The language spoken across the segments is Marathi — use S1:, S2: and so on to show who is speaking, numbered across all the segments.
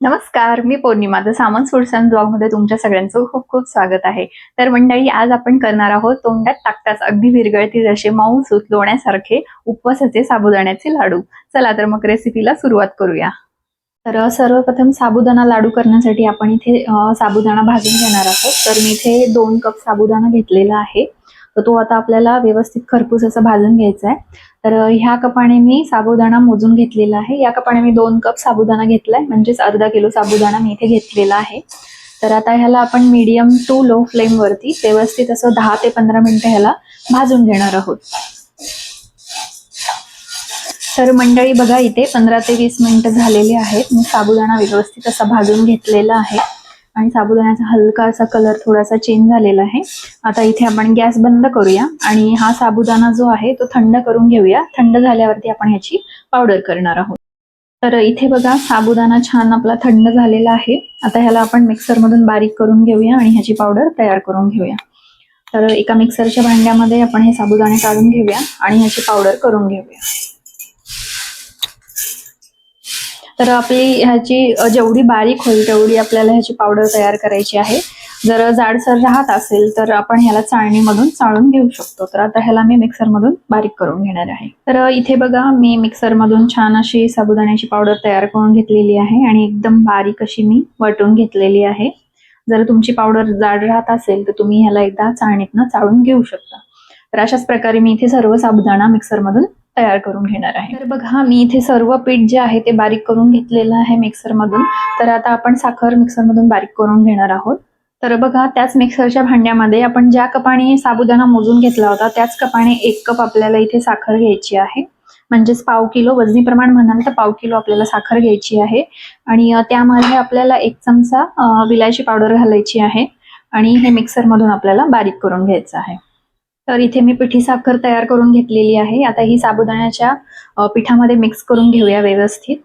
S1: नमस्कार मी Pournima. The Samant foods and ब्लॉगमध्ये तुमच्या सगळ्यांचं खूप खूप स्वागत आहे. तर मंडळी आज आपण करणार आहोत तोंडात टाकताच अगदी विरगळतील असे मऊ सुचलोण्यासारखे उपवासाचे साबुदाण्याचे लाडू. चला तर मग रेसिपीला सुरुवात करूया. तर सर्वप्रथम साबुदाणा लाडू करण्यासाठी आपण इथे साबुदाणा भाजून घेणार आहोत. तर मी इथे दोन कप साबुदाणा घेतलेला आहे. तर तो आता आपल्याला व्यवस्थित खरपूस असं भाजून घ्यायचा आहे. तर ह्या कपाने मी साबुदाणा मोजून घेतलेला आहे. या कपाने मी दोन कप साबुदाणा घेतलाय म्हणजेच अर्धा किलो साबुदाणा मी इथे घेतलेला आहे. तर आता ह्याला आपण मीडियम टू लो फ्लेम वरती व्यवस्थित असं दहा ते पंधरा मिनिटं ह्याला भाजून घेणार आहोत. तर मंडळी बघा इथे पंधरा ते वीस मिनिटं झालेली आहेत. मी साबुदाणा व्यवस्थित असा भाजून घेतलेला आहे. आणि साबुदाण्याचा हलका असा कलर थोडासा चेंज झालेला आहे. आता इथे आपण गॅस बंद करूया आणि हा साबुदाणा जो आहे तो थंड करून घेऊया. थंड झाल्यावरती आपण ह्याची पावडर करणार आहोत. तर इथे बघा साबुदाणा छान आपला थंड झालेला आहे. आता ह्याला आपण मिक्सरमधून बारीक करून घेऊया आणि ह्याची पावडर तयार करून घेऊया. तर एका मिक्सरच्या भांड्यामध्ये आपण हे साबुदाणे काढून घेऊया आणि ह्याची पावडर करून घेऊया. तर आपली ह्याची जेवढी बारीक होईल तेवढी आपल्याला ह्याची पावडर तयार करायची आहे. जर जाडसर राहत असेल तर आपण ह्याला चाळणीमधून चाळून घेऊ शकतो. तर आता ह्याला मी मिक्सरमधून बारीक करून घेणार आहे. तर इथे बघा मी मिक्सरमधून छान अशी साबुदाण्याची पावडर तयार करून घेतलेली आहे आणि एकदम बारीक अशी मी वाटून घेतलेली आहे. जर तुमची पावडर जाड राहत असेल तर तुम्ही ह्याला एकदा चाळणीतनं चाळून घेऊ शकता. तर अशाच प्रकारे मी इथे सर्व साबुदाणा मिक्सरमधून तयार करून घेणार आहे. तर बघा मी इथे सर्व पीठ जे आहे ते बारीक करून घेतलेलं आहे मिक्सरमधून. तर आता आपण साखर मिक्सरमधून बारीक करून घेणार आहोत. तर बघा त्याच मिक्सरच्या भांड्यामध्ये आपण ज्या कपाने साबुदाणा मोजून घेतला होता त्याच कपाने एक कप आपल्याला इथे साखर घ्यायची आहे. म्हणजेच पाव किलो वजनी प्रमाण म्हणाल तर पाव किलो आपल्याला साखर घ्यायची आहे. आणि त्यामध्ये आपल्याला एक चमचा विलायची पावडर घालायची आहे. आणि हे मिक्सरमधून आपल्याला बारीक करून घ्यायचं आहे. तर इथे मी पिठी साखर तयार करून घेतलेली आहे. आता ही साबुदाण्याच्या पिठामध्ये मिक्स करून घेऊया व्यवस्थित.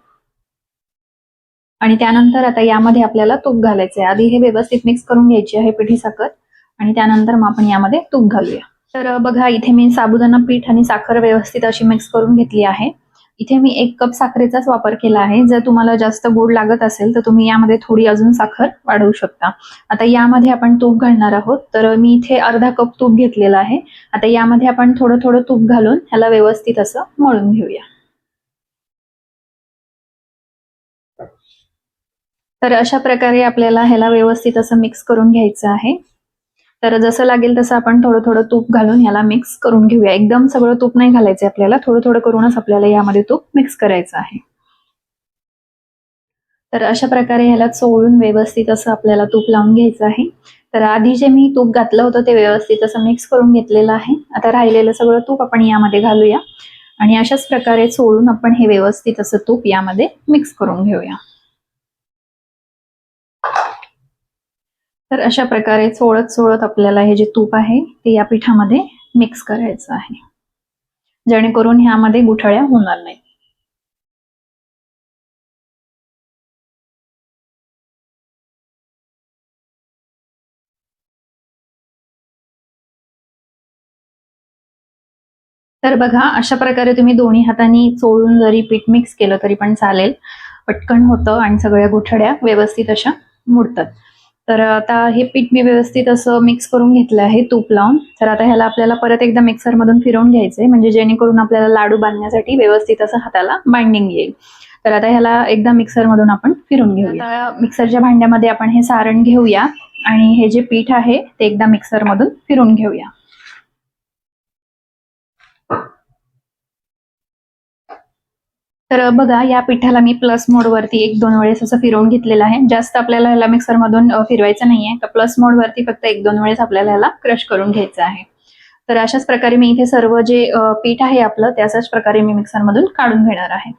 S1: आणि त्यानंतर आता यामध्ये आपल्याला तूप घालायचं आहे आधी हे व्यवस्थित मिक्स करून घ्यायची आहे पिठी साखर आणि त्यानंतर मग आपण यामध्ये तूप घालूया. तर बघा इथे मी साबुदाणा पीठ आणि साखर व्यवस्थित अशी मिक्स करून घेतली आहे. इथे मी एक कप साखरेचाच वापर केला आहे. जर तुम्हाला जास्त गोड लागत असेल तर तुम्ही यामध्ये थोडी अजून साखर वाढवू शकता. आता यामध्ये आपण तूप घालणार आहोत. तर मी इथे अर्धा कप तूप घेतलेला आहे. आता यामध्ये आपण थोडं थोडं तूप घालून ह्याला व्यवस्थित असं मळून घेऊया. तर अशा प्रकारे आपल्याला ह्याला व्यवस्थित असं मिक्स करून घ्यायचं आहे. तर जसं लागेल तसं आपण थोडं थोडं तूप घालून याला मिक्स करून घेऊया. एकदम सगळं तूप नाही घालायचं आपल्याला थोडं थोडं करूनच आपल्याला यामध्ये तूप मिक्स करायचं आहे. तर अशा प्रकारे ह्याला चोळून व्यवस्थित असं आपल्याला तूप लावून घ्यायचं आहे. तर आधी जे मी तूप घातलं होतं ते व्यवस्थित असं मिक्स करून घेतलेलं आहे. आता राहिलेलं सगळं तूप आपण यामध्ये घालूया. आणि अशाच प्रकारे चोळून आपण हे व्यवस्थित असं तूप यामध्ये मिक्स करून घेऊया. तर अशा प्रकारे चोळत चोळत आपल्याला हे जे तूप आहे ते या पिठामध्ये मिक्स करायचं आहे. जेणेकरून ह्यामध्ये गुठळ्या होणार नाही तर बघा अशा प्रकारे तुम्ही दोन्ही हातांनी चोळून जरी पीठ मिक्स केलं तरी पण चालेल. पटकन होतं आणि सगळ्या गुठळ्या व्यवस्थित अशा मुडतात. तर आता हे पीठ मी व्यवस्थित असं मिक्स करून घेतलं आहे तूप लावून. तर आता ह्याला आपल्याला परत एकदा मिक्सरमधून फिरवून घ्यायचंय म्हणजे जेणेकरून आपल्याला लाडू बांधण्यासाठी व्यवस्थित असं हाताला बाइंडिंग येईल. तर आता ह्याला एकदा मिक्सरमधून आपण फिरून घेऊया. आता मिक्सरच्या भांड्यामध्ये आपण हे सारण घेऊया आणि हे जे पीठ आहे ते एकदा मिक्सरमधून फिरून घेऊया. तर बघा या पिठाला मी प्लस मोडवरती एक दोन वेळेस असं फिरवून घेतलेलं आहे. जास्त आपल्याला ह्याला मिक्सरमधून मधून फिरवायचं नाहीये. तर प्लस मोडवरती फक्त एक दोन वेळेस आपल्याला ह्याला क्रश करून घ्यायचं आहे. तर अशाच प्रकारे मी इथे सर्व जे पीठ आहे आपलं त्याच प्रकारे मी मिक्सरमधून काढून घेणार आहे.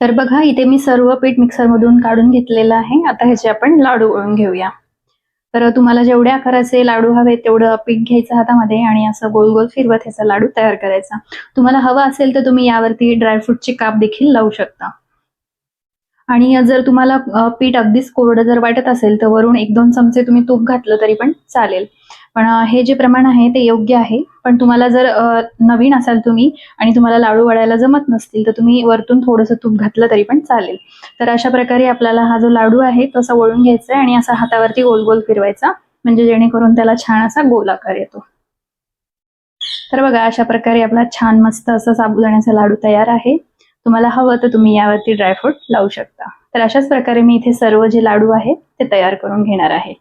S1: तर बघा इथे मी सर्व पीठ मिक्सरमधून काढून घेतलेलं आहे. आता ह्याचे आपण लाडू वळून घेऊया. तर तुम्हाला जेवढ्या आकाराचे लाडू हवे तेवढं पीठ घ्यायचं हातामध्ये आणि असं गोल गोल फिरवत ह्याचा लाडू तयार करायचा. तुम्हाला हवं असेल तर तुम्ही यावरती ड्रायफ्रूटचे काप देखील लावू शकता. आणि जर तुम्हाला पीठ अगदीच कोरडं जर वाटत असेल तर वरून एक दोन चमचे तुम्ही तूप घातलं तरी पण चालेल. पण हे जे प्रमाण आहे ते योग्य आहे. पण तुम्हाला जर नवीन असाल तुम्ही आणि तुम्हाला लाडू वळायला जमत नसतील तर तुम्ही वरतून थोडंसं तूप घातलं तरी पण चालेल. तर अशा प्रकारे आपल्याला हा जो लाडू आहे तो असा वळून घ्यायचा आहे आणि असा हातावरती गोल गोल फिरवायचा म्हणजे जेणेकरून त्याला छान असा गोल आकार येतो. तर बघा अशा प्रकारे आपला छान मस्त असा साबुदाण्याचा लाडू तयार आहे. तुम्हाला हवं तर तुम्ही यावरती ड्रायफ्रूट लावू शकता. तर अशाच प्रकारे मी इथे सर्व जे लाडू आहे ते तयार करून घेणार आहे.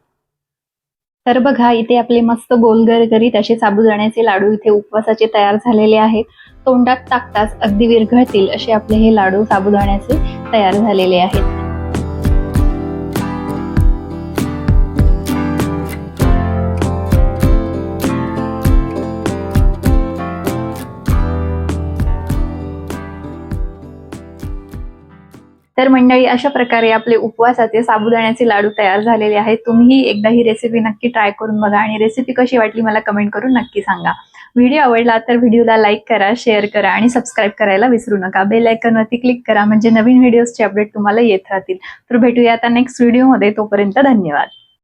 S1: तर बघा इथे आपले मस्त गोलगर करीत असे साबुदाण्याचे लाडू इथे उपवासाचे तयार झालेले आहेत. तोंडात टाकताच अगदी विरघळतील असे आपले हे लाडू साबुदाण्याचे तयार झालेले आहेत. तर मंडळी अशा प्रकारे आपले उपवासाचे साबुदाण्याचे लाडू तयार झालेले आहेत. तुम्हीही एकदा ही रेसिपी नक्की ट्राय करून बघा आणि रेसिपी कशी वाटली मला कमेंट करून नक्की सांगा. व्हिडिओ आवडला तर व्हिडिओला लाईक करा शेअर करा आणि सबस्क्राईब करायला विसरू नका. बेल आयकॉनवरती क्लिक करा म्हणजे नवीन व्हिडिओजचे अपडेट तुम्हाला येत राहतील. तर भेटूया आता नेक्स्ट व्हिडिओमध्ये तोपर्यंत धन्यवाद.